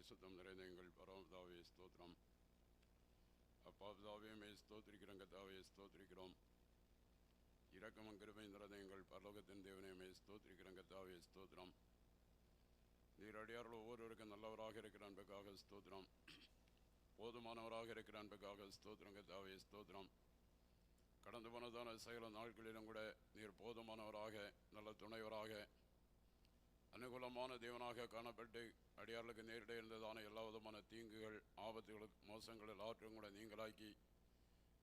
பரிசுத்தம் நிறைந்த எங்கள் பரமதாவே ஸ்தோத்திரம் அப்பா மே ஸ்தோத்திரிக்கிறோம் கத்தாவே ஸ்தோத்திரிக்கிறோம் இரக்கமும் கிருபை நிறைந்த எங்கள் பரலோகத்தின் தேவனே மே ஸ்தோத்திரிக்கிறோம் கத்தாவே ஸ்தோத்திரம் நீர் அடியார்கள் ஒவ்வொருவருக்கும் நல்லவராக இருக்கிற அன்புக்காக ஸ்தோத்திரம் போதுமானவராக இருக்கிற அன்புக்காக ஸ்தோத்திரம் கத்தாவே ஸ்தோத்திரம் கடந்து போனதான சகல நாட்களிலும் கூட நீர் போதுமானவராக நல்ல துணைவராக அனுகூலமான தேவனாக காணப்பட்டு அடியார்களுக்கு நேரிட இருந்ததான எல்லா விதமான தீங்குகள் ஆபத்துகளுக்கு மோசங்கள் எல்லாவற்றையும் கூட நீங்களாக்கி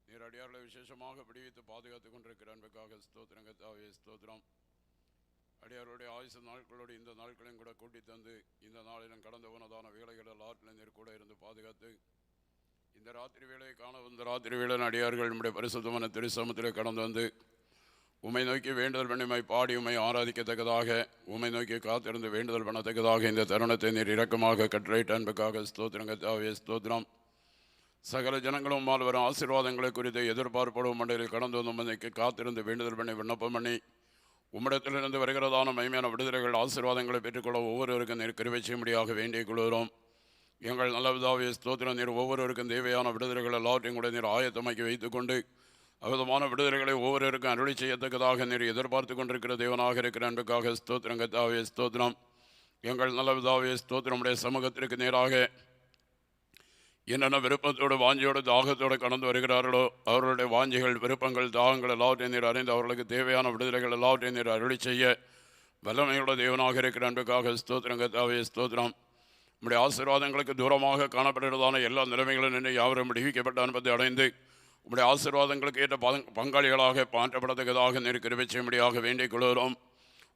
நீர் அடியார்களை விசேஷமாக விடுவித்து பாதுகாத்து கொண்டிருக்கிற அன்புக்காக ஸ்தோத்திரங்கத்தாவே ஸ்தோத்திரம். அடியாருடைய ஆயுசு நாட்களோடு இந்த நாட்களையும் கூட கூட்டி தந்து இந்த நாளிலும் கடந்து போனதான வேலைகள் எல்லாற்றிலும் நீர் கூட இருந்து பாதுகாத்து இந்த ராத்திரி வேலையை காண வந்த ராத்திரி வேலை அடியார்கள் நம்முடைய பரிசுத்தமான திருசமத்தில் கடந்து வந்து உமை நோக்கி வேண்டுதல் பண்ணிமை பாடி உமை ஆராதிக்கத்தக்கதாக உமை நோக்கி காத்திருந்து வேண்டுதல் பண்ணத்தக்கதாக இந்த தருணத்தை நீர் இரக்கமாக கட்டளையிட்ட அன்புக்காக ஸ்தோத்திரங்கத்தாவே ஸ்தோத்திரம். சகல ஜனங்களும் மால் வரும் ஆசீர்வாதங்களை குறித்து எதிர்பார்ப்படும் மண்டையில் கடந்து வந்து உமக்கு காத்திருந்து வேண்டுதல் பண்ணி விண்ணப்பம் பண்ணி உம்மிடத்திலிருந்து வருகிறதான மைமையான விடுதலைகள் ஆசீர்வாதங்களை பெற்றுக்கொள்ள ஒவ்வொருவருக்கும் நீர் கிருபை செய்யும்படியாக வேண்டிக் கொள்கிறோம். எங்கள் நல்லவிதாவிய ஸ்தோத்திரம் நீர் ஒவ்வொருவருக்கும் தேவையான விடுதலைகள் எல்லாவற்றையும் கூட நீர் ஆயத்தமாக்கி வைத்துக்கொண்டு அவிதமான விடுதலைகளை ஒவ்வொருவருக்கும் அருளி செய்யத்தக்கதாக நீர் எதிர்பார்த்து கொண்டிருக்கிற தேவனாக இருக்கிற அன்புக்காக ஸ்தோத்திரம் கத்தாவே ஸ்தோத்திரம். எங்கள் நல்ல விதாவே ஸ்தோத்திரமுடைய சமூகத்திற்கு நேராக என்னென்ன விருப்பத்தோடு வாஞ்சியோடு தாகத்தோடு கடந்து வருகிறார்களோ அவர்களுடைய வாஞ்சிகள் விருப்பங்கள் தாகங்கள் எல்லாவற்றையும் நீர் அறிந்து அவர்களுக்கு தேவையான விடுதலைகள் எல்லாவற்றையும் நீர் அருளி செய்ய வல்லமையுள்ள தேவனாக இருக்கிற அன்புக்காக ஸ்தோத்திரம் கத்தாவே ஸ்தோத்திரம். நம்முடைய ஆசீர்வாதங்களுக்கு தூரமாக காணப்படுகிறதான எல்லா நிலைமைகளும் நின்று யாவரும் விடுவிக்கப்பட்ட அனுபவத்தை அடைந்து உம்முடைய ஆசீர்வாதங்களுக்கு ஏற்ற பதங் பங்காளிகளாக மாற்றப்படத்தக்கதாக நீர் கிருபை செய்யும்படியாக வேண்டிக் கொள்கிறோம்.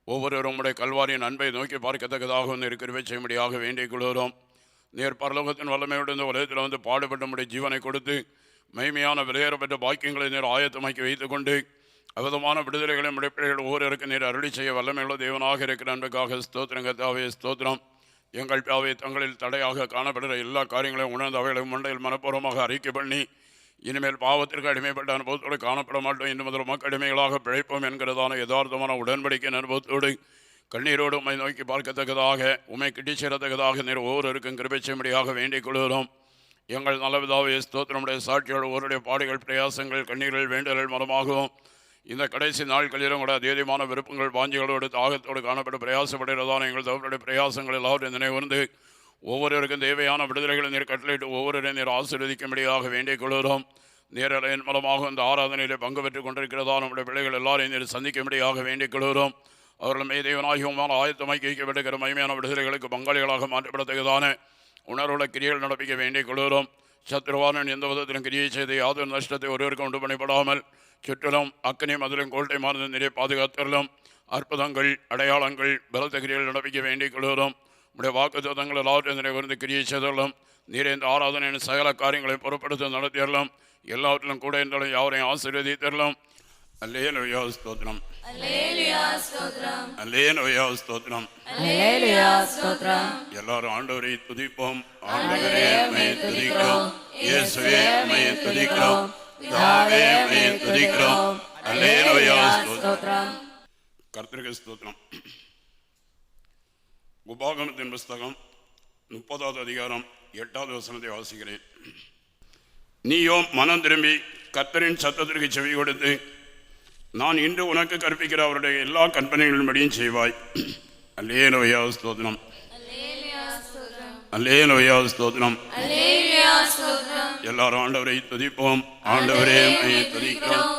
ஒவ்வொருவரும் உடைய கல்வாரியின் அன்பை நோக்கி பார்க்கத்தக்கதாக நீர் கிருபை செய்யும்படியாக வேண்டிக் கொள்கிறோம். நேர் பரலோகத்தின் வல்லமையோடு இந்த உலகத்தில் வந்து பாடுபட்டு நம்முடைய ஜீவனை கொடுத்து மைமையான விலையேறப்பட்ட பாக்கியங்களை நீர் ஆயத்தமாக்கி வைத்துக்கொண்டு அவிதமான விடுதலைகளை நம்முடைய பிள்ளைகள் ஒவ்வொருவருக்கு நீர் அருளி செய்ய வல்லமையுள்ள தேவனாக இருக்கிற அன்புக்காக ஸ்தோத்திரம் கத்தாவே ஸ்தோத்திரம். எங்கள் பாவை தங்களில் தடையாக காணப்படுகிற எல்லா காரியங்களையும் உணர்ந்து அவைகளை மண்டையில் மனப்பூர்வமாக அறிக்கை பண்ணி இனிமேல் பாவத்திற்கு அடிமைப்பட்ட அனுபவத்தோடு காணப்பட மாட்டோம். இன்னும் முதல் மக்கள் அடிமைகளாக பிழைப்போம் என்கிறதான யதார்த்தமான உடன்படிக்கை அனுபவத்தோடு கண்ணீரோடு உண்மை நோக்கி பார்க்கத்தக்கதாக உமை கிட்டி சேரத்தக்கதாக நீர் ஒவ்வொருவருக்கும் கிருபை செய்யும்படியாக வேண்டிக் கொள்கிறோம். எங்கள் நல்லவிதாவை ஸ்தோத்திரமுடைய சாட்சியோடு ஒருடைய பாடுகள் பிரயாசங்கள் கண்ணீர்கள் வேண்டுதல்கள் மூலமாகவும் இந்த கடைசி நாட்களிலும் கூட அதீதமான விருப்பங்கள் வாஞ்சிகளோடு தாகத்தோடு காணப்பட்டு பிரயாசப்படுகிறதான எங்கள் தவறுடைய பிரயாசங்கள் எல்லாவற்றையும் நினைவுந்து ஒவ்வொருவருக்கும் தேவையான விடுதலைகளை நீர் கட்டளையிட்டு ஒவ்வொருவரையும் நீர் ஆசீர்வதிக்கும்படியாக வேண்டிக் கொள்கிறோம். நேரலையின் மூலமாக இந்த ஆராதனையில் பங்கு பெற்றுக் கொண்டிருக்கிறதா? நம்முடைய பிள்ளைகள் எல்லாரையும் நீர் சந்திக்கும்படியாக வேண்டிக் கொள்கிறோம். அவர்கள் மே தேவனாகியமான ஆயத்தமாக்கி வைக்கப்பட்டிருக்கிற மகிமையான விடுதலைகளுக்கு பங்காளிகளாக மாற்றப்படத்தக்கதான உணர்வுள்ள கிரியைகள் நடப்பிக்க வேண்டிக் கொள்கிறோம். சத்ருவானன் எந்த விதத்திலும் கிரியை செய்து யாதொரு நஷ்டத்தை ஒருவருக்கும் உண்டு பண்ணப்படாமல் சுற்றிலும் அக்கனி மதுரம் கோட்டை மாறுந்த நிறைய பாதுகாத்தரலும் அற்புதங்கள் அடையாளங்கள் பலத்த கிரியைகள் நடப்பிக்க வேண்டிக் கொள்கிறோம். நீர் இந்த ஆராதனையின் சகல காரியங்களை பொருட்படுத்த நடத்தியறலாம் எல்லாவற்றிலும் கூட இருந்தாலும் யாவரையும் ஆசீர்வதித்தரலாம் அல்லே நோயா ஸ்தோத்திரம். அல்லேலூயா ஸ்தோத்திரம். அல்லே நோயா ஸ்தோத்திரம். அல்லேலூயா ஸ்தோத்திரம். எல்லாரும் ஆண்டவரை துதிப்போம். ஆண்டவரே மை துதிக்கிறோம். இயேசுவே மை துதிக்கிறோம். பிதாவே மை துதிக்கிறோம். அல்லேலூயா ஸ்தோத்திரம். கர்த்தருக்கு ஸ்தோத்திரம். உபாகமத்தின் புஸ்தகம் முப்பதாவது அதிகாரம் எட்டாவது வசனத்தை வாசிக்கிறேன். நீயோ மனம் திரும்பி கர்த்தரின் சத்தத்திற்கு செவி கொடுத்து நான் இன்று உனக்கு கற்பிக்கிற அவருடைய எல்லா கற்பனைகளின்படியும் செய்வாய். அல்லே நோயா ஸ்தோத்திரம். அல்லே நோயா ஸ்தோத்திரம். எல்லாரும் ஆண்டவரை துதிப்போம். ஆண்டவரே துதிக்கிறோம்.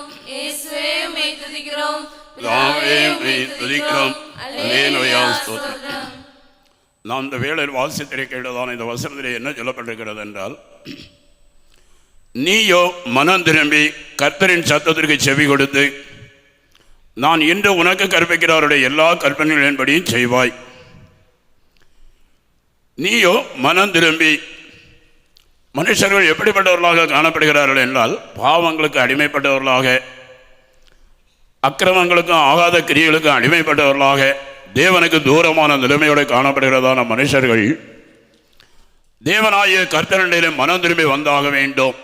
துதிக்கிறோம். அல்லே நோயா ஸ்தோத்திரம். நான் நாம் இந்த வேளையில் வாசித்திருக்கிறதான இந்த வசனத்தில் என்ன சொல்லப்பட்டிருக்கிறது என்றால் நீயோ மனம் திரும்பி கர்த்தரின் சத்தத்திற்கு செவி கொடுத்து நான் இன்று உனக்கு கற்பிக்கிறவருடைய எல்லா கற்பனைகளின்படியும் செய்வாய். நீயோ மனம் திரும்பி மனுஷர்கள் எப்படிப்பட்டவர்களாக காணப்படுகிறார்கள் என்றால் பாவங்களுக்கு அடிமைப்பட்டவர்களாக அக்கிரமங்களுக்கும் ஆகாத கிரியர்களுக்கும் அடிமைப்பட்டவர்களாக தேவனுக்கு தூரமான நிலைமையோடு காணப்படுகிறதான மனுஷர்கள் தேவனாகிய கர்த்தரண்டிலே மனம் திரும்பி வந்தாக வேண்டும்.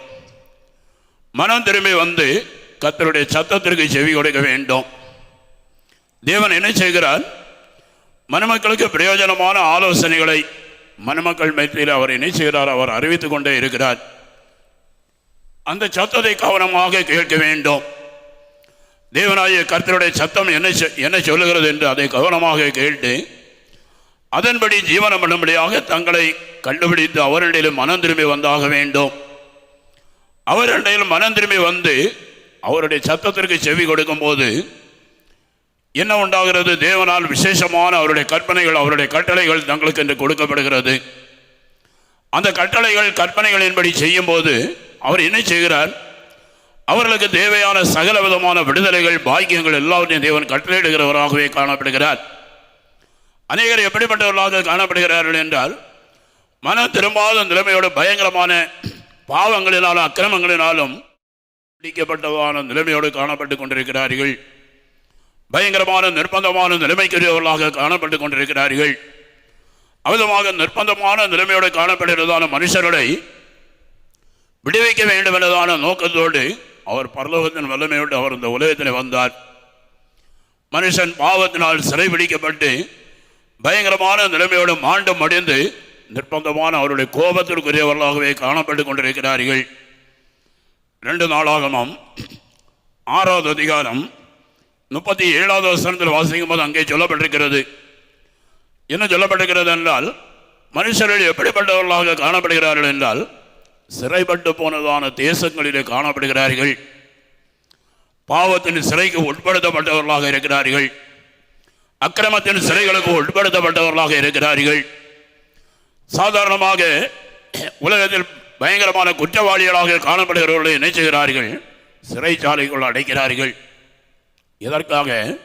மனம் திரும்பி வந்து கர்த்தருடைய சத்தத்திற்கு செவி கொடுக்க வேண்டும். தேவன் என்ன செய்கிறார்? மணமக்களுக்கு பிரயோஜனமான ஆலோசனைகளை மணமக்கள் மத்தியில் அவர் என்ன செய்கிறார்? அவர் அறிவித்துக் கொண்டே இருக்கிறார். அந்த சத்தத்தை கவனமாக கேட்க வேண்டும். தேவனாய கர்த்தருடைய சத்தம் என்ன என்ன சொல்லுகிறது என்று அதை கவனமாக கேட்டு அதன்படி ஜீவனம் பண்ணும்படியாக தங்களை கண்டுபிடித்து அவரிடையில் மனம் திரும்பி வந்தாக வேண்டும். அவரிடையில் மனம் திரும்பி வந்து அவருடைய சத்தத்திற்கு செவி கொடுக்கும்போது என்ன உண்டாகிறது? தேவனால் விசேஷமான அவருடைய கற்பனைகள் அவருடைய கட்டளைகள் தங்களுக்கு என்று கொடுக்கப்படுகிறது. அந்த கட்டளைகள் கற்பனைகளின்படி செய்யும்போது அவர் என்ன செய்கிறார்? அவர்களுக்கு தேவையான சகல விதமான விடுதலைகள் பாக்கியங்கள் எல்லாவற்றையும் தேவன் கட்டளையிடுகிறவராகவே காணப்படுகிறார். அநேகர் எப்படிப்பட்டவர்களாக காணப்படுகிறார்கள் என்றால் மன திரும்பாத நிலைமையோட பயங்கரமான பாவங்களினாலும் அக்கிரமங்களினாலும் பிடிக்கப்பட்டதான நிலைமையோடு காணப்பட்டு கொண்டிருக்கிறார்கள். பயங்கரமான நிர்பந்தமான நிலைமைக்குரியவர்களாக காணப்பட்டு கொண்டிருக்கிறார்கள். அமிதமாக நிர்பந்தமான நிலைமையோடு காணப்படுகிறதான மனுஷர்களை விடுவிக்க வேண்டும் என்றதான நோக்கத்தோடு அவர் பரலோகத்தின் வல்லமையோடு அவர் இந்த உலகத்தில் வந்தார். மனுஷன் பாவத்தினால் சிறைபிடிக்கப்பட்டு பயங்கரமான நிலைமையோடு மாண்டும் அடைந்து நிர்பந்தமான அவருடைய கோபத்திற்குரியவர்களாகவே காணப்பட்டு கொண்டிருக்கிறார்கள். ரெண்டு நாளாகமும் ஆறாவது அதிகாரம் முப்பத்தி ஏழாவது வசனத்தில் வாசிக்கும் போது அங்கே சொல்லப்பட்டிருக்கிறது. என்ன சொல்லப்பட்டிருக்கிறது என்றால் மனுஷர்கள் எப்படிப்பட்டவர்களாக காணப்படுகிறார்கள் என்றால் சிறைப்பட்டு போனதான தேசங்களிலே காணப்படுகிறார்கள். பாவத்தின் சிறைக்கு உட்படுத்தப்பட்டவர்களாக இருக்கிறார்கள். அக்கிரமத்தின் சிறைகளுக்கு உட்படுத்தப்பட்டவர்களாக இருக்கிறார்கள். சாதாரணமாக உலகத்தில் பயங்கரமான குற்றவாளிகளாக காணப்படுகிறவர்களை என்ன செய்கிறார்கள் சிறைச்சாலைக்குள் அடைக்கிறார்கள். எதற்காக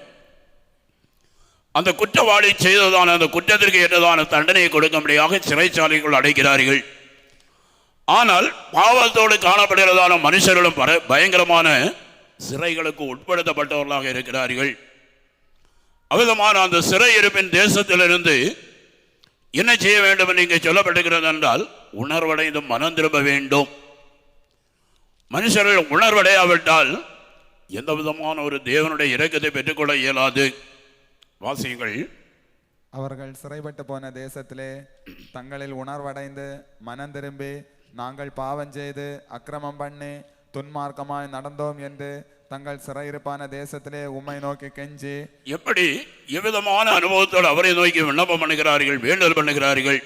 அந்த குற்றவாளி செய்ததான அந்த குற்றத்திற்கு ஏற்றதான தண்டனையை கொடுக்கும்படியாக சிறைச்சாலைக்குள் அடைக்கிறார்கள். ஆனால் பாவத்தோடு காணப்படுகிறதான மனுஷர்களும் பயங்கரமான சிறைகளுக்கு உட்படுத்தப்பட்டவர்களாக இருக்கிறார்கள். அவிதமான அந்த சிறை இருப்பின் தேசத்திலிருந்து என்ன செய்ய வேண்டும் என்று இங்கே சொல்லப்பட்டிருக்கிறது என்றால் உணர்வடைந்து மனம் திரும்ப வேண்டும். மனுஷர்கள் உணர்வடையாவிட்டால் எந்த விதமான ஒரு தேவனுடைய இறக்கத்தை பெற்றுக்கொள்ள இயலாது. வாசியங்கள். அவர்கள் சிறைப்பட்டு போன தேசத்திலே தங்களில் உணர்வடைந்து மனம் திரும்பி நாங்கள் பாவம் செய்து அக்கிரமம் பண்ணி துன்மார்க்கமாய் நடந்தோம் என்று தங்கள் சிறையிருப்பான தேசத்திலே உம்மை நோக்கி கெஞ்சி எப்படி எவ்விதமான அனுபவத்தோடு அவரை நோக்கி விண்ணப்பம் பண்ணுகிறார்கள் வேண்டுதல் பண்ணுகிறார்கள்?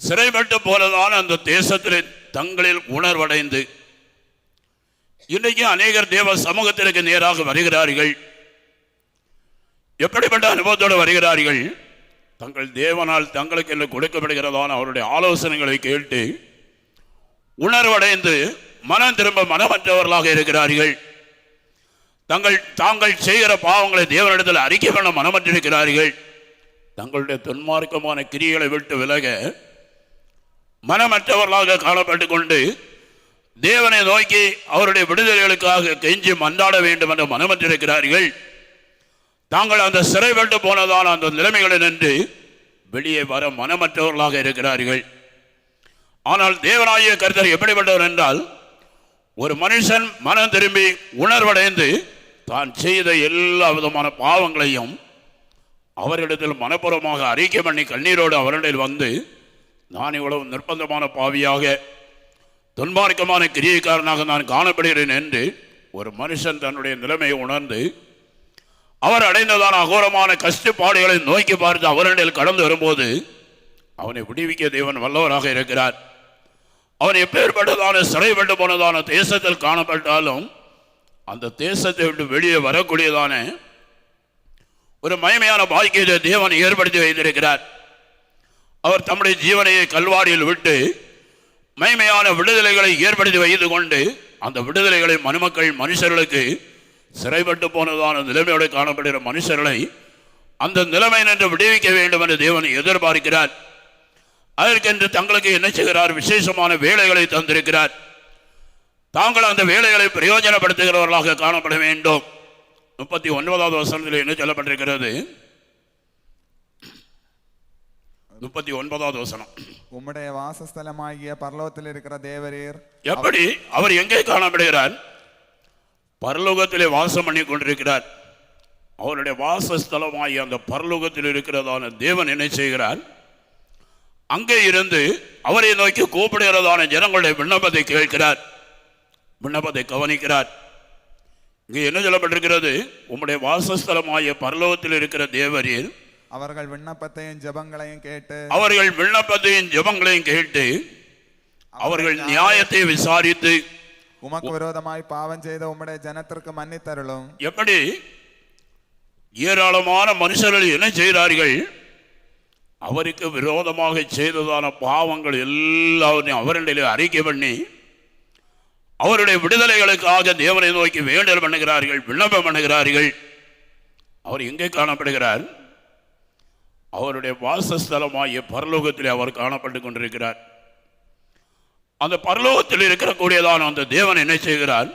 சிறைப்பட்டு போலதான அந்த தேசத்தில் தங்களில் உணர்வடைந்து இன்றைக்கு அநேகர் தேவ சமூகத்திற்கு நேராக வருகிறார்கள். எப்படிப்பட்ட அனுபவத்தோடு வருகிறார்கள்? தங்கள் தேவனால் தங்களுக்கு என்ன கொடுக்கப்படுகிறதான அவருடைய ஆலோசனைகளை கேட்டு உணர்வடைந்து மனம் திரும்ப மனமற்றவர்களாக இருக்கிறார்கள். தங்கள் தாங்கள் செய்கிற பாவங்களை தேவனிடத்தில் அறிக்கை பண்ண மனமற்றிருக்கிறார்கள். தங்களுடைய துன்மார்க்கமான கிரியைகளை விட்டு விலக மனமற்றவர்களாக காணப்பட்டு கொண்டு தேவனை நோக்கி அவருடைய விடுதலைகளுக்காக கெஞ்சி மன்றாட வேண்டும் என்று மனமற்றிருக்கிறார்கள். தாங்கள் அந்த சிறை சிறைப்பட்டு போனதான அந்த நிலைமைகளை நின்று வெளியே வர மனமற்றவர்களாக இருக்கிறார்கள். ஆனால் தேவராய கருத்தர் எப்படிப்பட்டவர் என்றால் ஒரு மனுஷன் மனம் திரும்பி உணர்வடைந்து தான் செய்த எல்லா விதமான பாவங்களையும் அவரிடத்தில் மனப்பூர்வமாக அறிக்கை பண்ணி கண்ணீரோடு அவரிடத்தில் வந்து நான் இவ்வளவு நிர்பந்தமான பாவியாக துன்மார்க்கமான கிரியைக்காரனாக நான் காணப்படுகிறேன் என்று ஒரு மனுஷன் தன்னுடைய நிலைமையை உணர்ந்து அவர் அடைந்ததான அகோரமான கஷ்டப்பாடுகளை நோக்கி பார்த்து அவரிடத்தில் கடந்து வரும்போது அவனை விடுவிக்க தேவன் வல்லவராக இருக்கிறார். அவன் எப்பேற்பட்டதான சிறைப்பட்டு போனதான தேசத்தில் காணப்பட்டாலும் அந்த தேசத்தை விட்டு வெளியே வரக்கூடியதான ஒரு மயமையான பாக்கியத்தை தேவன் ஏற்படுத்தி வைத்திருக்கிறார். அவர் தம்முடைய ஜீவனையை கல்வாரியில் விட்டு மயமையான விடுதலைகளை ஏற்படுத்தி வைத்து கொண்டு அந்த விடுதலைகளை மனுமக்கள் மனுஷர்களுக்கு சிறைப்பட்டு போனதான நிலைமையோடு காணப்படுகிற மனுஷர்களை அந்த நிலைமை நின்று விடுவிக்க வேண்டும் என்று தேவன் எதிர்பார்க்கிறார். அதற்கென்று தங்களுக்கு என்ன செய்கிறார்? விசேஷமான வேலைகளை தந்திருக்கிறார். தாங்கள் அந்த வேலைகளை பிரயோஜனப்படுத்துகிறவர்களாக காணப்பட வேண்டும். முப்பத்தி ஒன்பதாவது வசனத்தில் என்ன சொல்லப்பட்டிருக்கிறது? முப்பத்தி ஒன்பதாவது வசனம். உம்முடைய வாசஸ்தலமாகிய பரலோகத்தில் இருக்கிற தேவரீர் எப்படி? அவர் எங்கே காணப்படுகிறார்? பரலோகத்திலே வாசம் பண்ணி கொண்டிருக்கிறார். அவருடைய வாசஸ்தலமாகிய அந்த பரலோகத்தில் இருக்கிறதான தேவன் என்ன செய்கிறார்? அங்கே இருந்து அவரை நோக்கி கூப்பிடுகிறதான ஜனங்களுடைய விண்ணப்பத்தை கேட்கிறார். விண்ணப்பத்தை கவனிக்கிறார். இங்கே என்ன சொல்லப்பட்டிருக்கிறது? உம்முடைய வாசஸ்தலமாகிய பரலோகத்தில் இருக்கிற தேவரீர் அவர்கள் விண்ணப்பத்தையும் ஜெபங்களையும் கேட்டு அவர்கள் விண்ணப்பத்தையும் ஜெபங்களையும் கேட்டு அவர்கள் நியாயத்தை விசாரித்து உமக்கு விரோதமாய் பாவம் செய்த உம்முடைய ஜனத்திற்கு மன்னித்தருளும் எப்படி ஏராளமான மனுஷர்கள் என்ன செய்கிறார்கள் அவருக்கு விரோதமாக செய்ததான பாவங்கள் எல்லாவற்றையும் அவரிடையிலே அறிக்கை பண்ணி அவருடைய விடுதலைகளுக்காக தேவனை நோக்கி வேண்டல் பண்ணுகிறார்கள் விண்ணப்பம் பண்ணுகிறார்கள் அவர் எங்கே காணப்படுகிறார் அவருடைய வாசஸ்தலமாகிய பரலோகத்திலே அவர் காணப்பட்டு கொண்டிருக்கிறார் அந்த பரலோகத்தில் இருக்கக்கூடியதான அந்த தேவன் என்ன செய்கிறார்?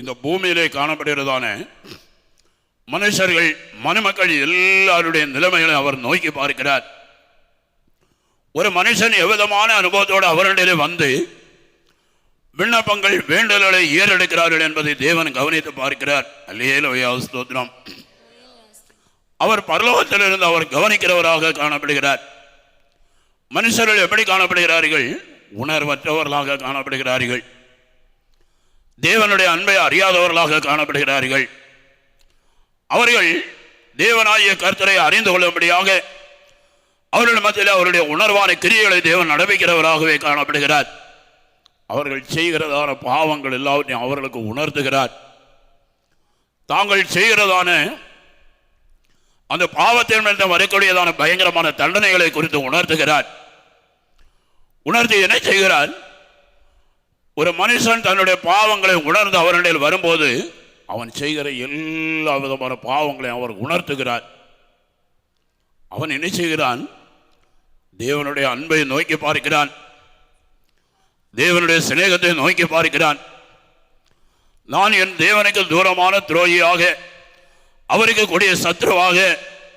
இந்த பூமியிலே காணப்படுகிறதான மனுஷர்கள் மணமக்கள் எல்லாருடைய நிலைமைகளை அவர் நோக்கி பார்க்கிறார். ஒரு மனுஷன் எவ்விதமான அனுபவத்தோடு அவரிடையே வந்து விண்ணப்பங்கள் வேண்டுதல்களை ஏறெடுக்கிறார்கள் என்பதை தேவன் கவனித்து பார்க்கிறார். அல்லேலோயா அவர் பரலோகத்திலிருந்து அவர் கவனிக்கிறவராக காணப்படுகிறார். மனுஷர்கள் எப்படி காணப்படுகிறார்கள்? உணர்வற்றவர்களாக காணப்படுகிறார்கள். தேவனுடைய அன்பை அறியாதவர்களாக காணப்படுகிறார்கள். அவர்கள் தேவனாகிய கர்த்தரை அறிந்து கொள்ளும்படியாக அவர்கள் மத்தியில் அவருடைய உணர்வான கிரியைகளை தேவன் நடப்பிக்கிறவராகவே காணப்படுகிறார். அவர்கள் செய்கிறதான பாவங்கள் எல்லாவற்றையும் அவர்களுக்கு உணர்த்துகிறார். தாங்கள் செய்கிறதான அந்த பாவத்தின் மேல் வரக்கூடியதான பயங்கரமான தண்டனைகளை குறித்து உணர்த்துகிறார். உணர்த்தி என்ன செய்கிறார் ஒரு மனுஷன் தன்னுடைய பாவங்களை உணர்ந்து அவரிடையில் வரும்போது அவன் செய்கிற எல்லா விதமான பாவங்களையும் அவர் உணர்த்துகிறார். அவன் என்ன செய்கிறான்? தேவனுடைய அன்பை நோக்கி பார்க்கிறான். தேவனுடைய சிநேகத்தை நோக்கி பார்க்கிறான். நான் என் தேவனுக்கு தூரமான துரோகியாக அவருக்கு கூடிய சத்ருவாக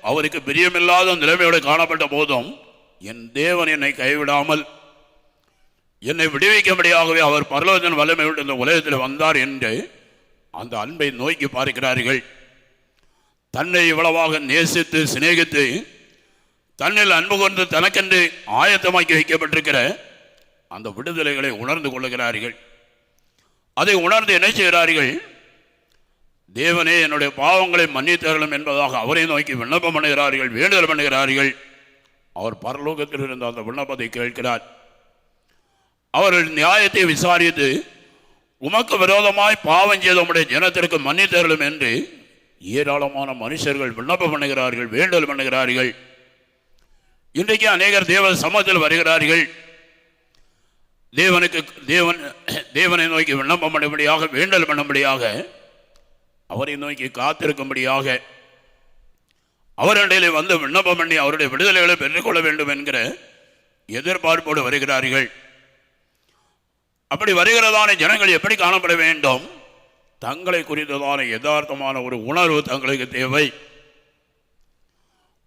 அவருக்கு பிரியமில்லாத நிலைமையோடு காணப்பட்ட போதும் என் தேவன் என்னை கைவிடாமல் என்னை விடுவிக்கும்படியாகவே அவர் பரலோகத்தின் வல்லமை இந்த உலகத்தில் வந்தார் என்று அந்த அன்பை நோக்கி பார்க்கிறார்கள். தன்னை இவ்வளவாக நேசித்து சிநேகித்து தன்னில் அன்பு கொண்டு தனக்கென்று ஆயத்தமாக்கி வைக்கப்பட்டிருக்கிற அந்த விடுதலைகளை உணர்ந்து கொள்ளுகிறார்கள். அதை உணர்ந்து என்ன செய்கிறார்கள்? தேவனே என்னுடைய பாவங்களை மன்னித்தரலும் என்பதாக அவரை நோக்கி விண்ணப்பம் பண்ணுகிறார்கள் வேண்டுதல் பண்ணுகிறார்கள். அவர் பரலோகத்தில் இருந்த அந்த விண்ணப்பத்தை கேட்கிறார். அவர்கள் நியாயத்தை விசாரித்து உமக்கு விரோதமாய் பாவம் செய்த உடைய ஜனத்திற்கு மன்னித்தரலும் என்று ஏராளமான மனுஷர்கள் விண்ணப்பம் பண்ணுகிறார்கள் வேண்டுதல் பண்ணுகிறார்கள். இன்றைக்கு அநேகர் தேவ சமூகத்தில் வருகிறார்கள். தேவனுக்கு தேவன் தேவனை நோக்கி விண்ணப்பம் பண்ணும்படியாக வேண்டல் பண்ணும்படியாக அவரை நோக்கி காத்திருக்கும்படியாக அவரிடையிலே வந்து விண்ணப்பம் பண்ணி அவருடைய விடுதலைகளை பெற்றுக்கொள்ள வேண்டும் என்கிற எதிர்பார்ப்போடு வருகிறார்கள். அப்படி வருகிறதான ஜனங்கள் எப்படி காணப்பட வேண்டும்? தங்களை குறித்ததான யதார்த்தமான ஒரு உணர்வு தங்களுக்கு தேவை.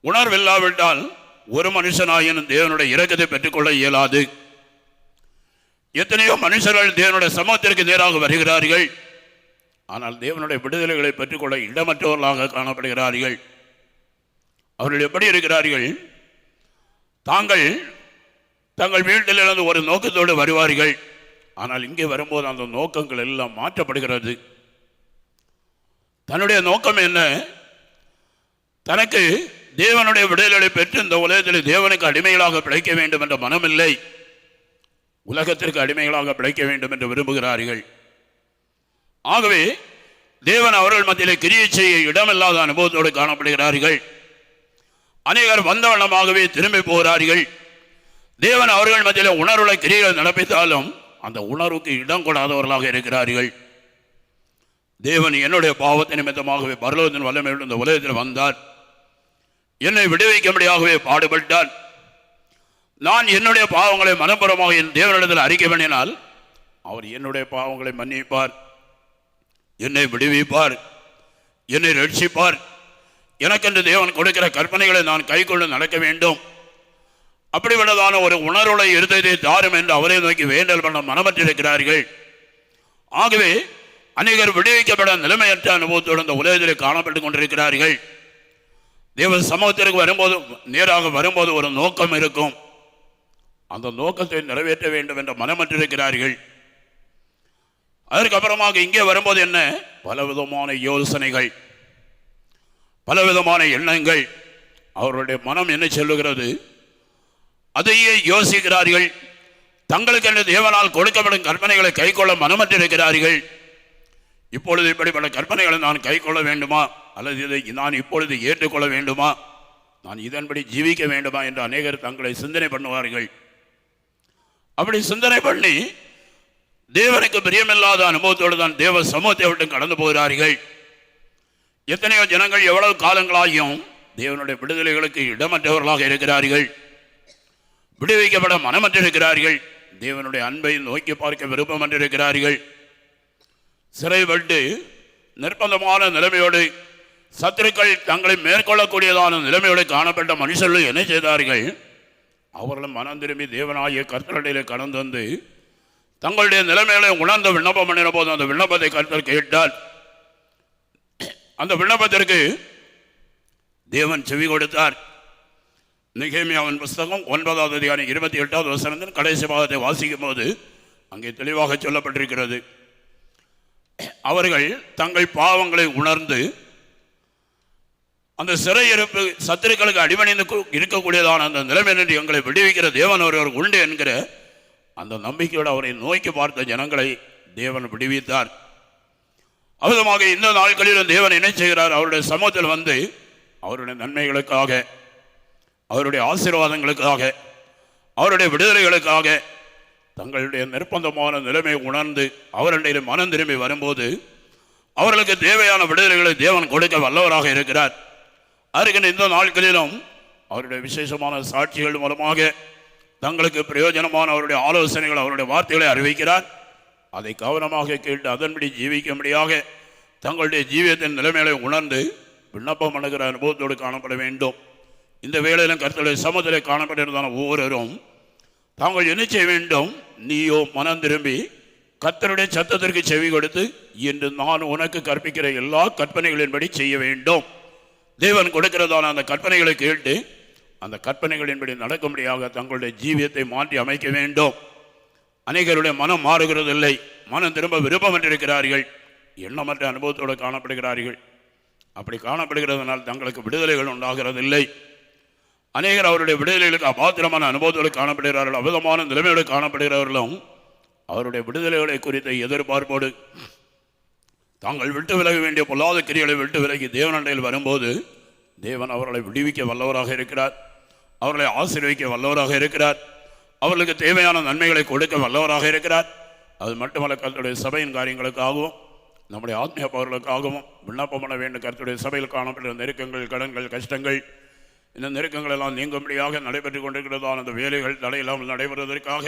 உணர்வில்லாவிட்டால் ஒரு மனுஷனாயினும் தேவனுடைய இறக்கத்தை பெற்றுக்கொள்ள இயலாது. எத்தனையோ மனுஷர்கள் தேவனுடைய சமூகத்திற்கு நேராக வருகிறார்கள். ஆனால் தேவனுடைய விடுதலைகளை பெற்றுக்கொள்ள இடமற்றவர்களாக காணப்படுகிறார்கள். அவர்கள் எப்படி இருக்கிறார்கள்? தாங்கள் தங்கள் வீட்டிலிருந்து ஒரு நோக்கத்தோடு வருவார்கள். ஆனால் இங்கே வரும்போது அந்த நோக்கங்கள் எல்லாம் மாற்றப்படுகிறது. தன்னுடைய நோக்கம் என்ன? தனக்கு தேவனுடைய விடுதலை பெற்று இந்த உலகத்தில் தேவனுக்கு அடிமைகளாக பிழைக்க வேண்டும் என்ற மனமில்லை. உலகத்திற்கு அடிமைகளாக பிழைக்க வேண்டும் என்று விரும்புகிறார்கள். ஆகவே தேவன் அவர்கள் மத்தியிலே கிரியை செய்ய இடமில்லாத அனுபவத்தோடு காணப்படுகிறார்கள். அநேகர் வந்தவண்ணமாகவே திரும்பி போகிறார்கள். தேவன் அவர்கள் மத்தியில் உணர்வுள்ள கிரியை நடப்பித்தாலும் அந்த உணர்வுக்கு இடம் கொடாதவர்களாக இருக்கிறார்கள். தேவன் என்னுடைய பாவத்தை நிமித்தமாகவே பரலோகத்தின் வல்லமையுடன் இந்த உலகத்தில் வந்தார். என்னை விடுவிக்கும்படியாகவே பாடுபட்டார். நான் என்னுடைய பாவங்களை மனப்புறமாக என் தேவனிடத்தில் அறிக்கை பண்ணினால் அவர் என்னுடைய பாவங்களை மன்னிப்பார். என்னை விடுவிப்பார். என்னை ரட்சிப்பார். எனக்கென்று தேவன் கொடுக்கிற கற்பனைகளை நான் கைக்கொண்டு நடக்க வேண்டும். அப்படிப்பட்டதான ஒரு உணர்வுடைய இருதயத்தை தாரும் என்று அவரை நோக்கி வேண்டல் பண்ண மனமற்றிருக்கிறார்கள். ஆகவே அநேகர் விடுவிக்கப்பட நிலைமையற்ற அனுபவத்தோடு அந்த உலகத்தில் காணப்பட்டு கொண்டிருக்கிறார்கள். தேவ சமூகத்திற்கு வரும்போது நேராக வரும்போது ஒரு நோக்கம் இருக்கும். அந்த நோக்கத்தை நிறைவேற்ற வேண்டும் என்று மனமற்றிருக்கிறார்கள். அதற்கப்புறமாக இங்கே வரும்போது என்ன? பலவிதமான யோசனைகள் பலவிதமான எண்ணங்கள். அவர்களுடைய மனம் என்ன சொல்லுகிறது? அதையே யோசிக்கிறார்கள். தங்களுக்கு என்று தேவனால் கொடுக்கப்படும் கற்பனைகளை கைக்கொள்ள மனமற்றிருக்கிறார்கள். இப்பொழுது இப்படிப்பட்ட கற்பனைகளை நான் கைக்கொள்ள வேண்டுமா? அல்லது இதை நான் இப்பொழுது ஏற்றுக்கொள்ள வேண்டுமா? நான் இதன்படி ஜீவிக்க வேண்டுமா? என்று அநேகர் தங்களை சிந்தனை பண்ணுவார்கள். அப்படி சிந்தனை பண்ணி தேவனுக்கு பிரியமில்லாத அனுபவத்தோடு தான் தேவ சமூகத்தை விட்டு கடந்து போகிறார்கள். எத்தனையோ ஜனங்கள் எவ்வளவு காலங்களாகியும் தேவனுடைய விடுதலைகளுக்கு இடமற்றவர்களாக இருக்கிறார்கள். விடுவிக்கப்பட மனமற்றிருக்கிறார்கள் தேவனுடைய அன்பை நோக்கி பார்க்க விருப்பமற்றிருக்கிறார்கள் சிறைப்பட்டு நிர்பந்தமான நிலைமையோடு சத்துருக்கள் தங்களை மேற்கொள்ளக்கூடியதான நிலைமையோடு காணப்பட்ட மனுஷர்கள் என்ன செய்தார்கள்? அவர்களும் மனம் திரும்பி தேவனாகிய கர்த்தரடையில் கடந்து வந்து தங்களுடைய நிலைமைகளை உணர்ந்த விண்ணப்பம் பண்ணின போது அந்த விண்ணப்பத்தை கருத்தர் கேட்டால் அந்த விண்ணப்பத்திற்கு தேவன் செவி கொடுத்தார். நிகேமியாவின் புஸ்தகம் ஒன்பதாவது அதிகாரம் இருபத்தி எட்டாவது வசனத்தின் கடைசி பாகத்தை வாசிக்கும் போது அங்கே தெளிவாக சொல்லப்பட்டிருக்கிறது. அவர்கள் தங்கள் பாவங்களை உணர்ந்து அந்த சிறையிருப்பு சத்துருக்களுக்கு அடிமணிந்து இருக்கக்கூடியதான அந்த நிலைமை நின்று எங்களை விடுவிக்கிற தேவன் ஒருவர் உண்டு என்கிற அந்த நம்பிக்கையோடு அவரை நோக்கி பார்த்த ஜனங்களை தேவன் விடுவித்தார். அவிதமாக இந்த நாட்களிலும் தேவன் என்ன செய்கிறார்? அவருடைய சமூகத்தில் வந்து அவருடைய நன்மைகளுக்காக அவருடைய ஆசீர்வாதங்களுக்காக அவருடைய விடுதலைகளுக்காக தங்களுடைய நிர்பந்தமான நிலைமை உணர்ந்து அவருடைய மனம் திரும்பி வரும்போது அவர்களுக்கு தேவையான விடுதலைகளை தேவன் கொடுக்க வல்லவராக இருக்கிறார். அருகின்ற இந்த நாட்களிலும் அவருடைய விசேஷமான சாட்சிகள் மூலமாக தங்களுக்கு பிரயோஜனமான அவருடைய ஆலோசனைகள் அவருடைய வார்த்தைகளை அறிவிக்கிறார். அதை கவனமாக கேட்டு அதன்படி ஜீவிக்கும்படியாக தங்களுடைய ஜீவியத்தின் நிலைமைகளை உணர்ந்து விண்ணப்பம் பண்ணுகிற அனுபவத்தோடு காணப்பட வேண்டும். இந்த வேளையிலும் கருத்துடைய சமூகத்தில் காணப்பட்டிருந்தான ஒவ்வொருவரும் தாங்கள் என்ன செய்ய வேண்டும்? நீயோ மனம் திரும்பி கத்தருடைய சத்தத்திற்கு செவி கொடுத்து இன்று நான் உனக்கு கற்பிக்கிற எல்லா கற்பனைகளின்படி செய்ய வேண்டும். தேவன் கொடுக்கிறதான அந்த கற்பனைகளை கேட்டு அந்த கற்பனைகளின்படி நடக்கும்படியாக தங்களுடைய ஜீவியத்தை மாற்றி அமைக்க வேண்டும். அநேகருடைய மனம் மாறுகிறதில்லை. மனம் திரும்ப விருப்பமற்றிருக்கிறார்கள் எண்ணமற்ற அனுபவத்தோடு காணப்படுகிறார்கள். அப்படி காணப்படுகிறதுனால் தங்களுக்கு விடுதலைகள் உண்டாகிறதில்லை. அநேகர் அவருடைய விடுதலைகளுக்கு அபாத்திரமான அனுபவத்தோடு காணப்படுகிறார்கள் அபுதமான நிலைமையோடு காணப்படுகிறவர்களும் அவருடைய விடுதலைகளை குறித்த எதிர்பார்ப்போடு தாங்கள் விட்டு விலக வேண்டிய பொல்லாத கிரிகளை விட்டு விலகி தேவனண்டையில் வரும்போது தேவன் அவர்களை விடுவிக்க வல்லவராக இருக்கிறார். அவர்களை ஆசீர்விக்க வல்லவராக இருக்கிறார். அவர்களுக்கு தேவையான நன்மைகளை கொடுக்க வல்லவராக இருக்கிறார். அது மட்டுமல்ல கருத்துடைய சபையின் காரியங்களுக்காகவும் நம்முடைய ஆத்மீக பவர்களுக்காகவும் விண்ணப்பம் பண்ண வேண்டும். கருத்துடைய சபையில் காணப்படுகிற நெருக்கங்கள் கடன்கள் கஷ்டங்கள் இந்த நெருக்கங்கள் எல்லாம் நீங்கும்படியாக நடைபெற்று கொண்டிருக்கிறதான அந்த வேலைகள் தடையில்லாமல் நடைபெறுவதற்காக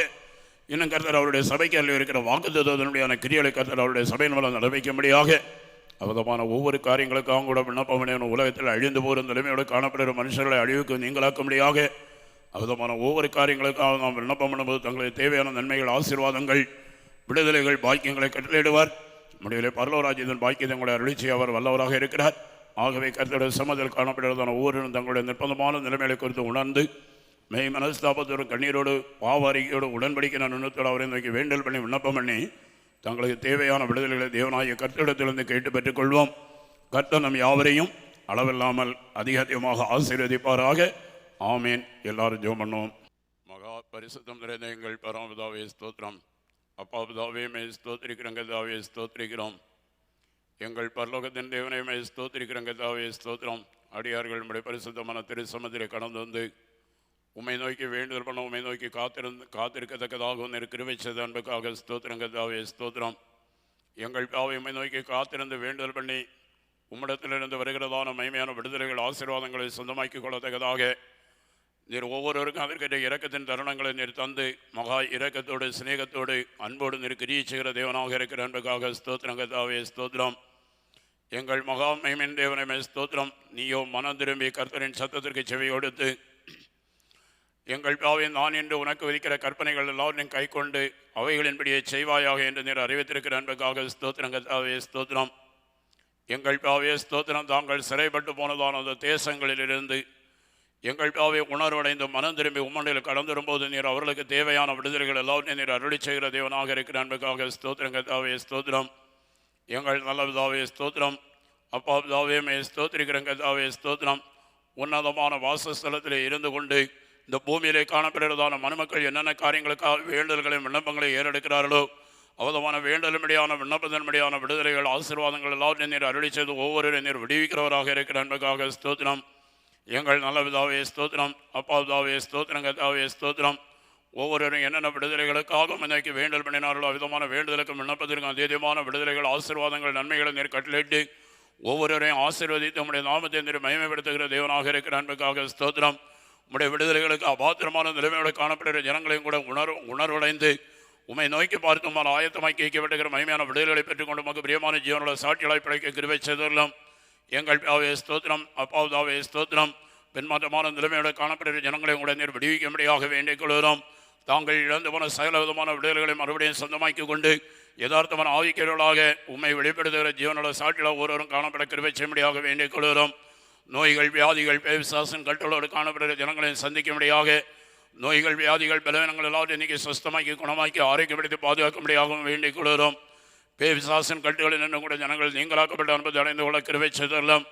இன்னும் கருத்தர் அவருடைய சபைக்கு அருகில் இருக்கிற வாக்குத்தத்தினுடைய கிரியலை கருத்தர் அவருடைய சபையின் மூலம் நடவைக்கும்படியாக அவதமான ஒவ்வொரு காரியங்களுக்காகவும் கூட விண்ணப்பம் பண்ணி உலகத்தில் அழிந்து போகிற நிலைமையோடு காணப்படுகிற மனுஷர்களை அழிவுக்கு நீங்களாக்கும்படியாக அவதமான ஒவ்வொரு காரியங்களுக்காக நாம் விண்ணப்பம் பண்ணும்போது தங்களுக்கு தேவையான நன்மைகள் ஆசீர்வாதங்கள் விடுதலைகள் பாக்கியங்களை கட்டளையிடுவார். முடிவிலே பரலோராஜ்யத்தின் பாக்கியத்தை உங்களை அருளிச்சி அவர் வல்லவராக இருக்கிறார். ஆகவே கருத்துடைய சமதில் காணப்படுகிறதான ஒவ்வொருவரும் தங்களுடைய நிர்பந்தமான நிலைமைகளை குறித்து உணர்ந்து மெய் மனஸ்தாபத்தோடு கண்ணீரோடு பாவ அறிக்கையோடு உடன்படிக்கை நான் நுண்ணத்தோடு அவரை நோக்கி வேண்டல் பண்ணி விண்ணப்பம் பண்ணி தங்களுக்கு தேவையான விடுதலைகளை தேவனாகிய கர்த்தரிடத்திலிருந்து கேட்டு பெற்றுக்கொள்வோம். கர்த்தர் நம் யாவரையும் அளவில்லாமல் அதிக அதிகமாக ஆசீர்வதிப்பாராக. ஆமேன். எல்லாரும் ஜோம் பண்ணுவோம். மகா பரிசுத்தம் நிறைந்த எங்கள் பராமதாவே ஸ்தோத்திரம். அப்பா பிதாவே மே ஸ்தோத்திரிக்கிறோங்க தாவே ஸ்தோத்திரிக்கிறோம். எங்கள் பரலோகத்தின் தேவனையுமே மே கதாவே தாவே ஸ்தோத்திரம். அடியார்கள் நம்முடைய பரிசுத்தமான திருசமத்திலே கடந்து வந்து உண்மை நோக்கி வேண்டுதல் பண்ண உண்மை நோக்கி காத்திருந்து காத்திருக்கத்தக்கதாக உன்னை கிருபை செய்த அன்புக்காக ஸ்தோத்திரங்க தாவே ஸ்தோத்திரம். எங்கள் பாவை உண்மை நோக்கி காத்திருந்து வேண்டுதல் பண்ணி உம்மிடத்திலிருந்து வருகிறதான மைமையான விடுதலைகள் ஆசீர்வாதங்களை சொந்தமாக்கி கொள்ளத்தக்கதாக நீர் ஒவ்வொருவருக்கும் அதற்கேற்ற இறக்கத்தின் தருணங்களை நீர் தந்து மகா இரக்கத்தோடு சிநேகத்தோடு அன்போடு நீர் கிரியை செய்கிற தேவனாக இருக்கிற அன்புக்காக ஸ்தோத்திரங்க தாவே ஸ்தோத்திரம். எங்கள் மகாமைமின் தேவனமே ஸ்தோத்திரம். நீயோ மனம் திரும்பி கர்த்தரின் சத்தத்திற்கு செவி கொடுத்து எங்கள் பாவின் நான் என்று உனக்கு விதிக்கிற கற்பனைகள் எல்லாவற்றையும் கை கொண்டு அவைகளின்படியே செய்வாயாக என்று நீர் அறிவித்திருக்கிற அன்புக்காக ஸ்தோத்திரங்கத்தாவே ஸ்தோத்திரம். எங்கள் பாவே ஸ்தோத்திரம். தாங்கள் சிறைப்பட்டு போனதான அந்த தேசங்களிலிருந்து எங்கள் பாவை உணர்வடைந்து மனம் திரும்பி உம்மண்டில் கடந்து வரும்போது நீர் அவர்களுக்கு தேவையான விடுதலைகள் எல்லாவற்றையும் நீர் அருளி செய்கிற தேவனாக இருக்கிற அன்புக்காக ஸ்தோத்திரங்கத்தாவே ஸ்தோத்திரம். எங்கள் நல்ல பிதாவே ஸ்தோத்திரம். அப்பா பிதாவே மே ஸ்தோத்திரிக்கிறங்க தாவே ஸ்தோத்திரம். உன்னதமான வாசஸ்தலத்தில் இருந்து கொண்டு இந்த பூமியிலே காணப்படுகிறதான மனுமக்கள் என்னென்ன காரியங்களுக்காக வேண்டுதல்களையும் விண்ணப்பங்களை ஏறெடுக்கிறார்களோ அவதமான வேண்டலும்படியான விண்ணப்பத்தின்படியான விடுதலைகள் ஆசீர்வாதங்கள் எல்லாவற்றையும் நீர் அருளி செய்து ஒவ்வொருவரையும் நீர் விடுவிக்கிறவராக இருக்கிற அன்புக்காக ஸ்தோத்திரம். எங்கள் நல்ல விதாவே ஸ்தோத்திரம். அப்பா விதாவே ஸ்தோத்திரம். கதாவே ஸ்தோத்திரம். ஒவ்வொருவரும் என்னென்ன விடுதலைகளுக்காகவும் இன்னைக்கு வேண்டல் பண்ணினார்களோ விதமான வேண்டுதலுக்கும் விண்ணப்பத்திற்கும் அதீதமான விடுதலைகள் ஆசீர்வாதங்கள் நன்மைகளை நீர் கட்டளையிட்டு ஒவ்வொருவரையும் ஆசீர்வதித்து நம்முடைய நாமத்தை நீர் மயமைப்படுத்துகிற தேவனாக இருக்கிற அன்புக்காக ஸ்தோத்திரம். உம்முடைய விடுதலைகளுக்கு அபாத்திரமான நிலைமையோடு காணப்படுகிற ஜனங்களையும் கூட உணர்வு உணர்வடைந்து உம்மை நோக்கி பார்க்குமாறு ஆயத்தமாக்கி வைக்கப்பட்டுகிற மகிமையான விடுதலைகளை பெற்றுக்கொண்டு நமக்கு பிரியமான ஜீவனோட சாட்சிகளாய் பிழைக்க கிருவை செய்துள்ளோம். எங்கள் பிதாவே ஸ்தோத்திரம். அப்பாவுதாவே ஸ்தோத்திரம். பின்மாற்றமான நிலைமையோடு காணப்படுகிற ஜனங்களை உங்களை நீர் விடுவிக்கும்படியாக வேண்டிக் கொள்கிறோம். தாங்கள் இழந்து போன சகல விதமான விடுதலைகளை மறுபடியும் சொந்தமாக்கி கொண்டு யதார்த்தமான ஆவிக்கிறவர்களாக உண்மை வெளிப்படுத்துகிற ஜீவனோட சாட்டில் ஒருவரும் காணப்பட கிருபை செய்யும்படியாக வேண்டிக் கொள்கிறோம். நோய்கள் வியாதிகள் பேவிசாசன் கட்டளோடு காணப்படுகிற ஜனங்களையும் சந்திக்கும்படியாக நோய்கள் வியாதிகள் பலவீனங்கள் எல்லாவற்றையும் இன்னைக்கு சுஸ்தமாக்கி குணமாக்கி ஆரோக்கியப்படுத்தி பாதுகாக்கும்படியாகவும் வேண்டிக் கொள்கிறோம். பேவிசாசன் கட்டுகளில் நின்று கூட ஜனங்கள் நீங்களாக்கப்பட்ட அனுபவத்தை அடைந்து கொள்ள கிருவை செய்தரலாம்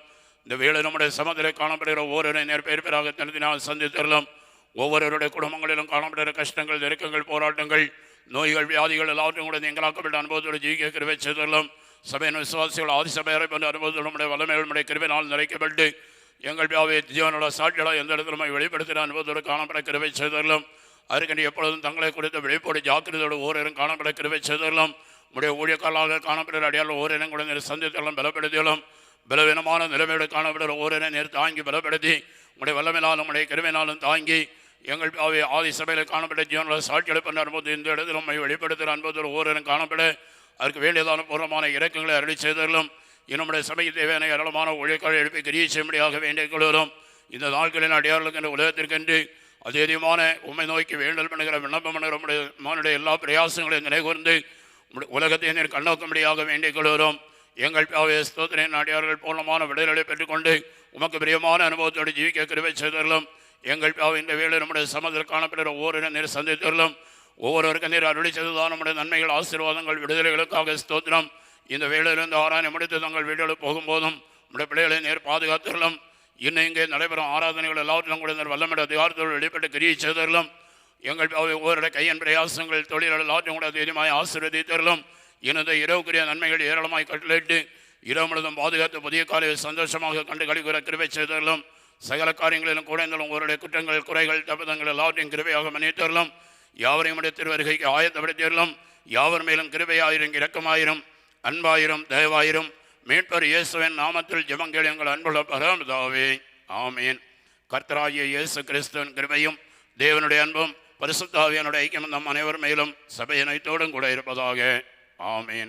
இந்த வேலை நம்முடைய சமத்திலே காணப்படுகிற ஒவ்வொரு நேர் பேர் பேராக தனித்தினால் சந்தித்தரலாம் ஒவ்வொருவருடைய குடும்பங்களிலும் காணப்படுகிற கஷ்டங்கள் நெருக்கங்கள் போராட்டங்கள் நோய்கள் வியாதிகள் எல்லாவற்றையும் கூட நீங்களாக்கப்பட்ட அனுபவத்தோடு ஜீவிக்க கிருவை செய்தரலாம் சபையின் விசுவாசிகள் ஆதிசபையரை போன்ற அனுபவத்தோடு நம்முடைய வல்லமைகள் நம்முடைய கிருவினால் நிறைக்கப்பட்டு எங்கள் வியாபாரி ஜீவனோட சாட்சிகளாக எந்த இடத்துல நம்ம வெளிப்படுத்தின அனுபவத்தோடு காணப்பட கிருவை செய்தரலாம் அதற்கென்று எப்பொழுதும் தங்களை குறித்த விழிப்போடு ஜாக்கிரதையோடு ஓரிடம் காணப்பட கிருவை செய்தரலாம் நம்முடைய ஊழியக்காலாக காணப்படுகிற அடையாளம் ஓரினம் கூட நேர் சந்தித்தெல்லாம் பலப்படுத்தியலும் பலவீனமான நிலைமையோடு காணப்படுகிற ஓரினம் நேர் தாங்கி பலப்படுத்தி உங்களுடைய வல்லமையினாலும் உடைய கிருமையினாலும் தாங்கி எங்கள் அவை ஆதி சபையில் காணப்பட்ட ஜீவனோட சாட்சிகளை பண்ண போது இந்த இடத்தில் நம்மை வெளிப்படுத்துகிற அனுபவத்தோடு ஓரினம் காணப்பட. அதற்கு வேண்டியதான பூர்வமான இறக்கங்களை அருளி செய்தலும் என்னுடைய சபைக்கு தேவையான ஏராளமான ஒழிக்கால் எழுப்பி கிரியை செய்யும்படியாக வேண்டிக் கொள்வதும் இந்த நாட்களின் அடையாளங்களுக்கு இந்த உலகத்திற்கென்று அதிகமான உண்மை நோக்கி வேண்டல் பண்ணுகிற விண்ணப்பம் பண்ணுகிற நம்முடைய மானுடைய எல்லா பிரயாசங்களையும் நினைகூர்ந்து உலகத்தை நீர் கண்ணோக்கும்படியாக வேண்டிக் கொள்கிறோம் எங்கள் பியாவே ஸ்தோத்திரின் அடியார்கள் பூர்ணமான விடுதலை பெற்றுக்கொண்டு உமக்கு பிரியமான அனுபவத்தோடு ஜீவிக்க கிருவை செய்தரலும் எங்கள் இந்த வேலை நம்முடைய சமத்தில் காணப்படுகிற ஒவ்வொரு நீர் சந்தித்தரலும் ஒவ்வொருவருக்கும் நீர் அருளி செய்ததான நம்முடைய நன்மைகள் ஆசீர்வாதங்கள் விடுதலைகளுக்காக ஸ்தோத்திரம். இந்த வேலையிலிருந்து ஆராய்ச்சி முடித்து தங்கள் வீடுகளுக்கு போகும்போதும் நம்முடைய பிள்ளைகளை நேர் பாதுகாத்தரலும் இன்னும் இங்கே நடைபெறும் ஆராதனைகள் எல்லாவற்றிலும் கூட நேர் வல்லமிட அதிகாரத்தோடு வெளிப்பட்டு கிரியை செய்தரலும் எங்கள் பிதாவே, ஒவ்வொருடைய கையின் பிரயாசங்கள் தொழில்கள் எல்லாத்தையும் கூட அதிகமாய் ஆசீர்வதித்தரலும் எனது இரவுக்குரிய நன்மைகள் ஏராளமாய் கட்டளையிட்டு இரவு முழுதும் பாதுகாத்து புதிய காலையில் சந்தோஷமாக கண்டு கழிக்கிற கிருவை செய்தரலும் சகல காரியங்களிலும் கூட இருந்தாலும் ஒருடைய குற்றங்கள் குறைகள் தபதங்கள் எல்லாவற்றையும் கிருபையாக மன்னித்தரலாம் யாவரையும் உடைய திருவருகைக்கு ஆயத்தப்படுத்தியறலும் யாவர் மேலும் கிருபையாயிரும் இரக்கமாயிரும் அன்பாயிரும் தயவாயிரும். மீட்பர் இயேசுவின் நாமத்தில் ஜெபங்கள் எங்கள் அன்புள்ள பரமதாவே ஆமீன். கர்த்தராகிய இயேசு கிறிஸ்துவின் கிருபையும் தேவனுடைய அன்பும் பரிசுத்தாவியனுடைய ஐக்கியம் நம் அனைவர் மேலும் சபையினைத்தோடும் கூட இருப்பதாக. ஆமீன்.